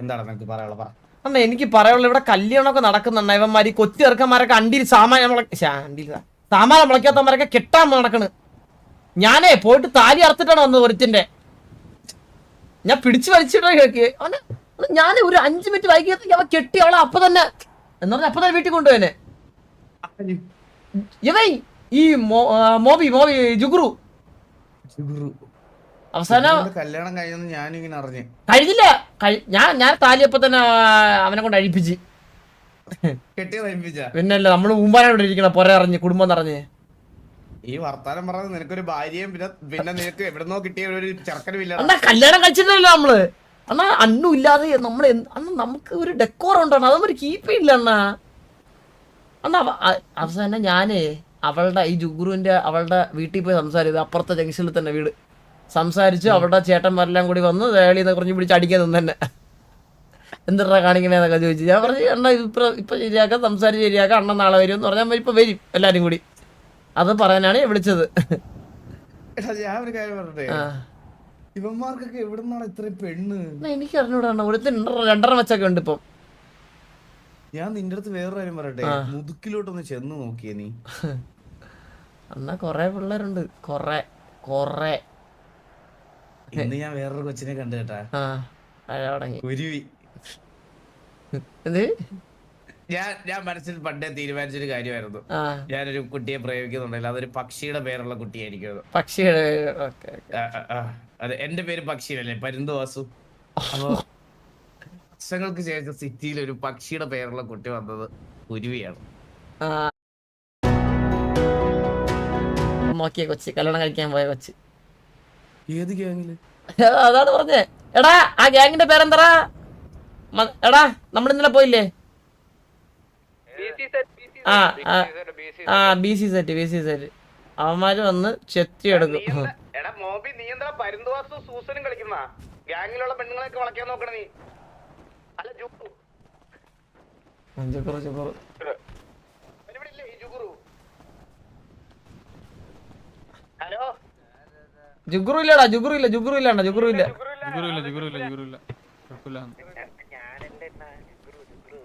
എന്താണ് നിനക്ക് പറയാനുള്ള പറ. അണ്ണ എനിക്ക് പറയാനുള്ള ഇവിടെ കല്യാണമൊക്കെ നടക്കുന്നുണ്ട്. ഇവന്മാര് ഈ കൊച്ചു ചെറുക്കന്മാരൊക്കെ അണ്ടിയിൽ സാമാനം അണ്ടിയിൽ സാമാനം മുളയ്ക്കാത്തവന്മാരൊക്കെ കെട്ടാൻ നടക്കണ്. ഞാനേ പോയിട്ട് താലി അറുത്തിട്ടാണ് വന്നത് ഒരുത്തിന്റെ ഞാൻ പിടിച്ചു വലിച്ചിട്ട് കേക്ക്. അവന് ഞാൻ ഒരു അഞ്ചു മിനിറ്റ് വൈകിയത്തേക്ക് അവ കെട്ടി അവളെ അപ്പൊ തന്നെ എന്ന് പറഞ്ഞാൽ അപ്പൊ തന്നെ വീട്ടിൽ കൊണ്ടുപോയനെ. ഇവൻ ഈ മോബി മോബി ജുഗ്രു അവസാനം കല്യാണം കഴിഞ്ഞു ഞാനിങ്ങനെ അറിഞ്ഞു. കഴിഞ്ഞില്ല. ഞാൻ ഞാൻ താലി അപ്പൊ തന്നെ അവനെ കൊണ്ട് അഴിപ്പിച്ച്. പിന്നല്ല നമ്മൾ മുമ്പാണ് ഇവിടെ ഇരിക്കണ പൊര അറിഞ്ഞ് കുടുംബം നിറഞ്ഞ്. ഈ വർത്താനം പറഞ്ഞത് നിനക്കൊരു ഭാര്യയും പിന്നെ പിന്നെ നിനക്ക് എവിടുന്നോ കിട്ടിയ ഒരു ചെറുക്കനും ഇല്ല അണ്ണാ കല്യാണം കഴിച്ചിട്ടില്ലല്ലോ നമ്മൾ? അന്നാ അന്നും ഇല്ലാതെ നമ്മൾ അന്ന് നമുക്ക് ഒരു ഡെക്കോർ ഉണ്ടോ? അതൊന്നും ഒരു കീപ്പ് ഇല്ല അണ്ണാ. അണ്ണാ അവസാനം ഞാനേ അവളുടെ ഈ ജുഗുറുവിന്റെ അവളുടെ വീട്ടിൽ പോയി സംസാരിച്ചത് അപ്പുറത്തെ ജംഗ്ഷനിൽ തന്നെ വീട്. സംസാരിച്ചു അവരുടെ ചേട്ടന്മാരെല്ലാം കൂടി വന്ന് വേളിന്ന് കുറഞ്ഞു പിടിച്ച് അടിക്കാൻ നിന്ന് തന്നെ എന്തിട്ടാ കാണിക്കണേന്നൊക്കെ ചോദിച്ചു. ഞാൻ പറഞ്ഞു അണ്ണ ഇപ്പൊ ഇപ്പൊ ശരിയാക്കാം സംസാരിച്ച് ശരിയാക്കാം അണ്ണൻ നാളെ വരും എന്ന് പറഞ്ഞാൽ ഇപ്പൊ വരും എല്ലാവരും കൂടി. അത് പറയാനാണ് വിളിച്ചത്. ഞാൻ ഒരു കാര്യം പറഞ്ഞേ ഇവന്മാർക്കൊക്കെ എവിടുന്നാണ് ഇത്രയും പെണ്ണ്? എനിക്ക് അറിഞ്ഞൂടാ ഒരുത്തിന് രണ്ടര വെച്ചൊക്കെ ഉണ്ട് ഇപ്പം. ഞാൻ നിന്റെ അടുത്ത് വേറൊരു കാര്യം പറയട്ടെ. മുതുക്കിലോട്ടൊന്ന് ചെന്ന് നോക്കിയേ നീ. എന്നാ കൊറേ പിള്ളേരുണ്ട്. കൊറേ കൊറേ. ഇന്ന് ഞാൻ വേറൊരു കൊച്ചിനെ കണ്ടു കേട്ടാ. കുരുവി. ഞാൻ ഞാൻ മനസ്സിൽ പണ്ടേ തീരുമാനിച്ചൊരു കാര്യമായിരുന്നു. ഞാനൊരു കുട്ടിയെ പ്രയോഗിക്കുന്നുണ്ടല്ലോ അതൊരു പക്ഷിയുടെ പേരുള്ള കുട്ടിയായിരിക്കും അത് പക്ഷിയുടെ. അതെ എന്റെ പേര് പക്ഷിയല്ലേ? പരുന്ത് വാസു. അപ്പൊ വർഷങ്ങൾക്ക് ശേഷം സിറ്റിയിൽ ഒരു പക്ഷിയുടെ പേരുള്ള കുട്ടി വന്നത് കുരുവിയാണ്. നോക്കിയ കൊച്ചി കല്യാണം കഴിക്കാൻ പോയ കൊച്ചി. ഏത് ഗ്യാങ്ങിൽ അതാണ് പറഞ്ഞേ. എടാ ആ ഗ്യാങ്ങിന്റെ പേരെന്താ എടാ നമ്മൾ ഇന്നലെ പോയില്ലേ? ആ ആ, B C set B C set അവന്മാര് വന്ന് ചെത്തി എടുക്കും ജുഗുറു ഇല്ലടാ ജുഗുറു ഇല്ല ജുഗുറു ഇല്ല അണ്ണാ ജുഗുറു ഇല്ല ജുഗുറില്ല ജുഗുറില്ല ജുഗുറില്ല. കുഴപ്പമില്ല.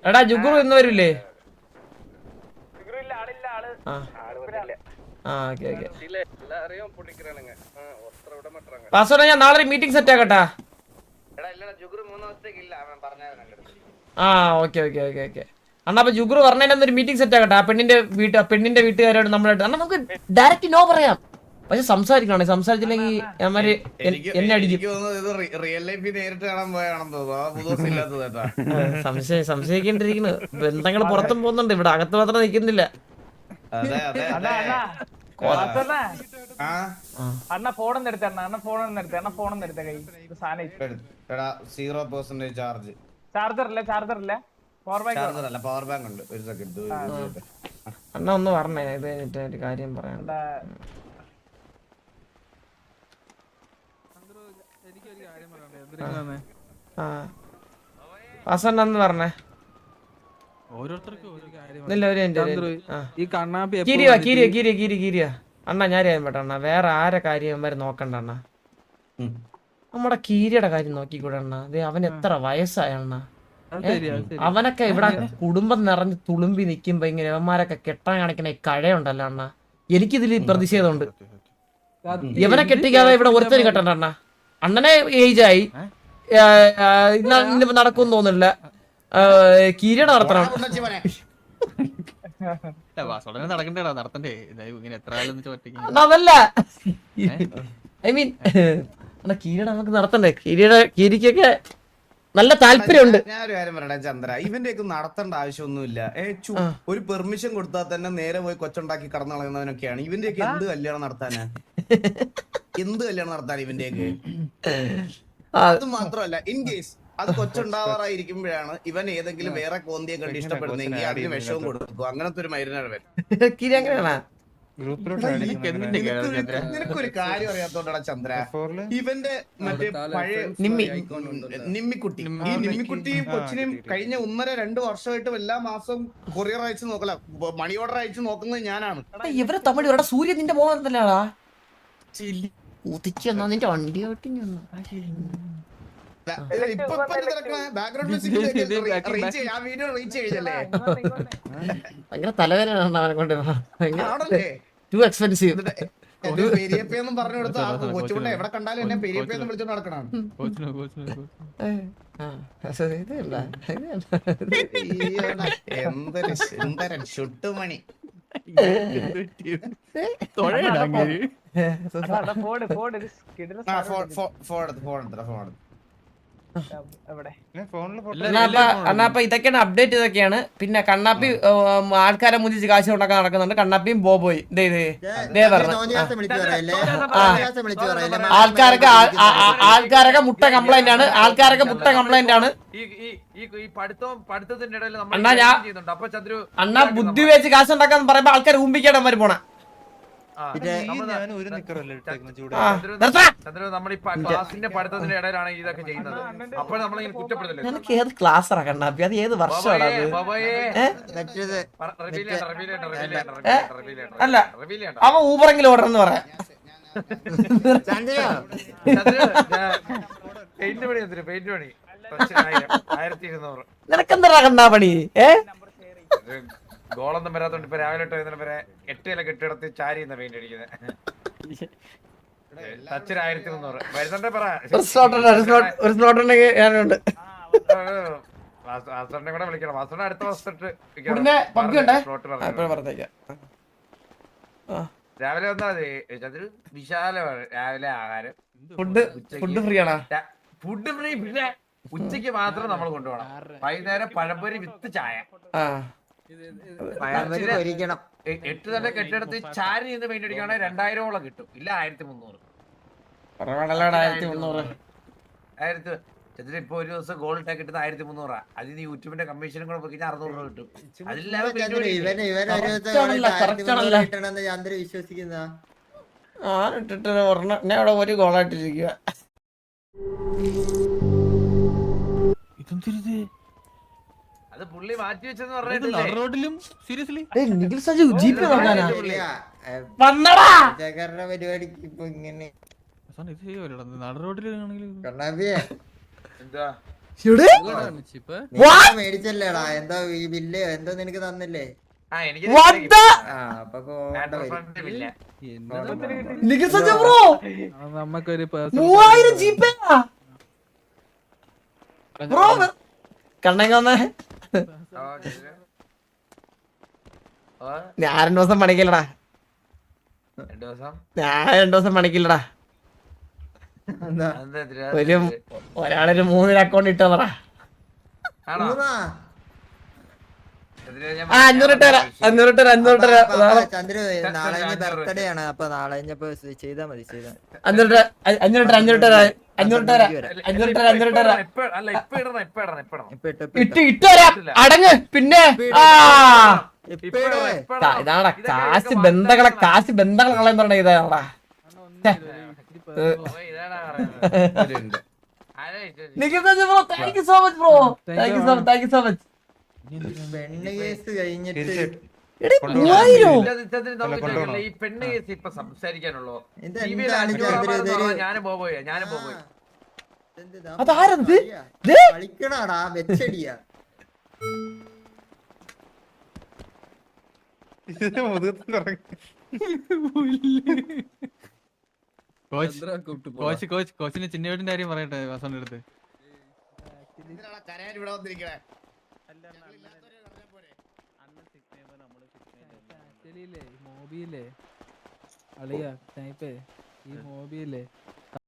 എടാ ജുഗുറു ഇന്ന് വരില്ലേ? പാസ്വേഡ് ഞാൻ നാളെ മീറ്റിംഗ് സെറ്റ് ആക്കട്ടാ. ഇല്ല. ആ ഓക്കെ ഓക്കെ ഓക്കെ ഓക്കെ. അണ്ണാ അപ്പൊ ജുഗുറു പറഞ്ഞതിന്റെ ഒരു മീറ്റിംഗ് സെറ്റ് ആക്കട്ടെ. ആ പെണ്ണിന്റെ വീട്ട് പെണ്ണിന്റെ വീട്ടുകാരോട് നമ്മളായിട്ട്. അണ്ണാ നമുക്ക് ഡയറക്റ്റ് നോ പറയാം. പക്ഷെ സംസാരിക്കണേ സംസാരിച്ചില്ലെങ്കിൽ അവന്മാര് എന്നെ അടിക്കും റിയൽ ലൈഫിൽ നേരിട്ട് കാണാൻ പോയാണെന്ന് തോന്നുന്നു. സംശയം സംശയിക്കേണ്ടിരിക്കുന്നു. ബന്ധങ്ങൾ പുറത്തും പോകുന്നുണ്ട്. ഇവിടെ അകത്ത് മാത്രം നിൽക്കുന്നില്ല. അതെ അതെ അണ്ണാ അതെ. ആ. അണ്ണ ഫോണൊന്നും എടുത്ത അണ്ണ. അണ്ണ ഫോണൊന്നും എടുത്ത അണ്ണ ഫോണൊന്നും എടുത്ത കൈ. സാധനം സീറോ പെർസെന്റേജ് ചാർജ് ചാർജർ ഇല്ല ചാർജർ ഇല്ല? പവർ ബാങ്ക് ചാർജർ അല്ല പവർ ബാങ്ക് ഉണ്ട്. ഒരു സെക്കൻഡ് അണ്ണാ ഒന്ന് പറഞ്ഞേ. ഇത് കഴിഞ്ഞിട്ട് ഒരു കാര്യം പറയാം എനിക്കൊരു കാര്യം പറയണ്ടേ എന്തിനാ ആ വാസണ്ണ എന്ന് പറഞ്ഞേ ഓരോരുത്തർക്കും ഓരോ കാര്യം ഇല്ല ഒരു മിനിറ്റ്, ഒരു ചന്ദ്രു, മിനിറ്റ്. ആ ഈ കണ്ണാപ്പി എപ്പോ കീരിയ വന്നിട്ട് കീരിയ കീരിയ അണ്ണാ ഞാൻ കാര്യം പെട്ട അണ്ണാ. വേറെ ആരെ കാര്യം വരെ നോക്കണ്ട അണ്ണാ. നമ്മുടെ കീരിയുടെ കാര്യം നോക്കിക്കൂടെ അണ്ണാ? ദേ അവൻ എത്ര വയസ്സായ അണ്ണാ? അത് അത് അവനൊക്കെ ഇവിടെ കുടുംബം നിറഞ്ഞ് തുളുമ്പി നിൽക്കുമ്പോ ഇങ്ങനെ അവന്മാരൊക്കെ കെട്ടാൻ കാണിക്കണ ഈ കഴയുണ്ടല്ലോ അണ്ണാ. എനിക്കിതിൽ പ്രതിഷേധമുണ്ട്. ഇവനെ കെട്ടിക്കാതെ ഇവിടെ ഒരുത്തരും കെട്ടണ്ട അണ്ണാ. അണ്ണനെ ഏജ് ആയി ഇന്ന് നടക്കും തോന്നില്ല കീരിയുടെ നടത്തണം. അതല്ല. ഐ മീൻ അണ്ണാ കീരിയുടെ നമുക്ക് നടത്തണ്ടേ? കീരിയുടെ കീരിക്കൊക്കെ നല്ല താല്പര്യമുണ്ട്. ഞാൻ ഒരു കാര്യം പറയട്ടെ ചന്ദ്ര. ഇവന്റെ ഒക്കെ നടത്തേണ്ട ആവശ്യമൊന്നുമില്ല. ഒരു പെർമിഷൻ കൊടുത്താൽ തന്നെ നേരെ പോയി കൊച്ചുണ്ടാക്കി കടന്നു കളയുന്നവനൊക്കെയാണ് ഇവന്റെ ഒക്കെ എന്ത് കല്യാണം നടത്താനാ? എന്ത് കല്യാണം നടത്താൻ ഇവന്റെയൊക്കെ? അത് മാത്രമല്ല ഇൻ കേസ് അത് കൊച്ചുണ്ടാവാറായിരിക്കുമ്പോഴാണ് ഇവൻ ഏതെങ്കിലും വേറെ കോന്തിയെ കണ്ട് ഇഷ്ടപ്പെടുന്നെങ്കിൽ അതിന് വിഷവും കൊടുക്കും. അങ്ങനത്തെ ഒരു മരുന്നാണ് ഇവൻ. കീരി അങ്ങനെയാണാ? നിനക്കൊരു കാര്യം അറിയാത്തോണ്ടടാ ചന്ദ്ര. ഇവന്റെ മറ്റേ പഴയ നിമ്മി. നിമ്മിക്കുട്ടി. ഈ നിമ്മിക്കുട്ടിയും കൊച്ചിനെയും കഴിഞ്ഞ ഒന്നര രണ്ട് വർഷമായിട്ടും എല്ലാ മാസവും കൊറിയർ അയച്ചു നോക്കല. മണി ഓർഡർ അയച്ചു നോക്കുന്നത് ഞാനാണ്. ഇവരെ തമിഴ് ഇവിടെ സൂര്യ നിന്റെ മോഹൻ തന്നെയാടാ ഉദിച്ചെന്നാ നിന്റെ വണ്ടി ഓട്ടി ഭയങ്കര തലവേദന അവനെ കൊണ്ട്. ടു എക്സ്പെൻസീവ് പെരിയപ്പയെന്നും പറഞ്ഞു കൊടുത്ത. ആ കൊച്ചുകൊണ്ട് എവിടെ കണ്ടാലും എന്നെ പെരിയപ്പയെന്നും വിളിച്ചോണ്ട് നടക്കണം എന്തൊരു സുന്ദരൻ ചുട്ടുമണി. സാധനം ഫോൺ ഫോൺ എടുത്ത് ഫോൺ എടുത്ത് ഫോൺ എടുത്ത് അണ്ണാപ്പ ഇതൊക്കെയാണ് അപ്ഡേറ്റ് ഇതൊക്കെയാണ്. പിന്നെ കണ്ണാപ്പി ആൾക്കാരെ മുതിച്ച് കാശ് ഉണ്ടാക്കാൻ നടക്കുന്നുണ്ട്. കണ്ണാപ്പിയും ബോബോയി. ആൾക്കാരൊക്കെ ആൾക്കാരൊക്കെ മുട്ട കംപ്ലൈന്റ് ആണ്. ആൾക്കാരൊക്കെ മുട്ട കംപ്ലൈന്റ് ആണ്. ഈ ഈ ഈ ഈ പഠിത്തവും പഠിത്തത്തിന്റെ നമ്മൾ അണ്ണാ, ഞാൻ- അണ്ണാ ബുദ്ധി വെച്ച് കാശ് ഉണ്ടാക്കാന്ന് പറയുമ്പോ ആൾക്കാർ ഊമ്പിക്കാടന്മാര് പോണ. ആ, പിന്നെ നിനക്ക് ഏത് ക്ലാസ്സാ കണ്ണാപ്പി അത് ഏത് വർഷമാണ് അത്? ഏ? മറ്റേത് അല്ല. അവ ഊബറെങ്കിലും ഓടണമെന്ന് പറയാം. പെയിന്റ് പണി എന്തിനു? പെയിന്റ് പണി. ആയിരത്തി ഇരുന്നൂറ്. നിനക്കെന്താ കണ്ണാപ്പണി ഏ? ഗോളൊന്നും വരാത്തോണ്ട് ഇപ്പൊ രാവിലെ തൊട്ട് വൈകുന്നേരം വരെ എട്ട് ഇല കെട്ടിടത്ത് ചാരി എന്ന പെയിന്റ് അടിക്കുന്നത് ടച്ചിന് ആയിരത്തി മുന്നൂറ്. വരുന്നുണ്ടെ പറ? ഒരു സ്ലോട്ട് ഒരു സ്ലോട്ട് ഒരു സ്ലോട്ട് ഉണ്ടെങ്കിൽ ഞാനുണ്ട്. കൂടെ വിളിക്കണം. വാസണ്ണ അടുത്ത വർഷത്ത് ഉടനെ പബ്ജി ഉണ്ടേ? സ്ലോട്ട് പറഞ്ഞേക്കാം. രാവിലെ വന്നാ മതി. ചന്ദ്രു വിശാലമാണ്. രാവിലെ ആഹാരം. Food food? ഫ്രീ ആണോ? ഫുഡ് ഫ്രീ പിന്നെ ഉച്ചയ്ക്ക് മാത്രം നമ്മൾ കൊണ്ടുപോകണം. വൈകുന്നേരം പഴംപൊരി വിത്ത് ചായ. എട്ട് തന്നെ കെട്ടിടത്ത് ചാരി നിന്ന് പെയിന്റ് അടിക്കുകയാണെങ്കിൽ രണ്ടായിരോളം കിട്ടും. ഇല്ല ആയിരത്തി മുന്നൂറ് ആയിരത്തി മുന്നൂറ് ആയിരത്തി ചന്ദ്രൻ ഇപ്പൊ ഒരു ദിവസം ഗോൾഡ് ടാക്ക് കിട്ടുന്ന ആയിരത്തി മുന്നൂറാ അതിന് യൂട്യൂബിന്റെ കമ്മീഷനും കൂടെ പോയി കഴിഞ്ഞാൽ അറുന്നൂറ് രൂപ കിട്ടും. അതില്ലാതെ വിശ്വസിക്കുന്ന? ആ ഇട്ടിട്ട് ഒരെണ്ണം. അവിടെ ഒരു ഗോളായിട്ടിരിക്കുക ഇതെന്തിരിത്? അത് പുള്ളി മാറ്റി വെച്ചെന്ന് പറഞ്ഞിട്ടില്ലേ? റോഡിലും? സീരിയസ്ലി നിഖിൽ സജു ജീപ്പ് നോക്കാനാ ഇല്ല, വന്നടാ! പരിപാടിക്ക് ഇപ്പൊ ഇങ്ങനെ ഇത് ചെയ്യുമല്ലോ നട റോഡിലാണെങ്കിൽ കണ്ണാപ്പിയെ. എന്താ? മേടിച്ചല്ലേടാ? ബില്ല് നിനക്ക് തന്നില്ലേ? നമുക്കൊരു മൂവായിരം ജീപ്പേ ബ്രോ കണ്ണങ്ങ ഞാൻ രണ്ടു ദിവസം പണിക്കില്ലടാ. ഞാൻ രണ്ടു ദിവസം പണിക്കില്ലടാ? ഒരു ഒരാളൊരു മൂന്നിന് അക്കൗണ്ട് ഇട്ടതാ ആണോ മൂന്നാ? ഇതിൽ ഞാൻ ആ തരാം തരാം തരാം ചന്ദ്രു നാളെ ബർത്ത്ഡേ ആണ് അപ്പൊ നാളെ കഴിഞ്ഞപ്പോ ചെയ്താ മതി ചെയ്താ തരാം തരാം തരാം തരാം ഇട്ട് ഇട്ട് തരാം അടങ്ങ് പിന്നെ. ഇതാടാ കാശ് ബന്ധങ്ങളെ. കാശ് ബന്ധങ്ങളെ കളയെന്ന് പറഞ്ഞ ഇതാടാ നിങ്ങൾ? Nikhil bro thank you so much bro thank you so thank you so much പെണ്ണ് കേസ് കഴിഞ്ഞിട്ട്. ഈ പെണ്ണ് കേസ് ഇപ്പൊ സംസാരിക്കാനുള്ളൂ. ഞാനും ഞാനും അതാരത്? കളിക്കണാടാ വെച്ചടിയാ. കോച്ച് കോച്ച് ചിന്നവേട്ടിന്റെ കാര്യം പറയട്ടെ വാസന്റെ അടുത്ത്. കരയാൻ ഇവിടെ വന്നിരിക്കണേ? മോബിയില്ലേ? അളിയ സ്നൈപ്പേ ഈ മോബിയില്ലേ?